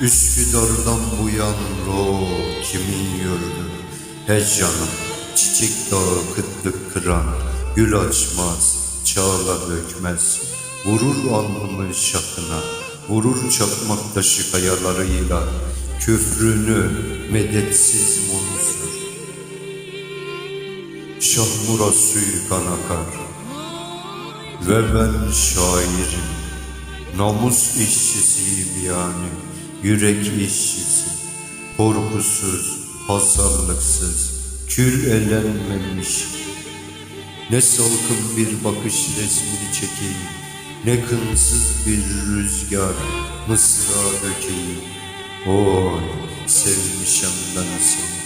Üsküdar'dan bu yan ro kimin yurdu He canım çiçek dağı kıtlık kıran Gül açmaz çağla dökmez. Vurur alnımın şakına Vurur çakmak taşı kayalarıyla. Küfrünü medetsiz munzur Şahmura suyu akar. Ve ben şairim Namus işçisiyim yani yürek işçisi, korkusuz, hasarlıksız, kül elenmemiş. Ne salkın bir bakış resmini çekeyim, ne kınsız bir rüzgar mısra dökeyim. Oy sevmişim ben seni.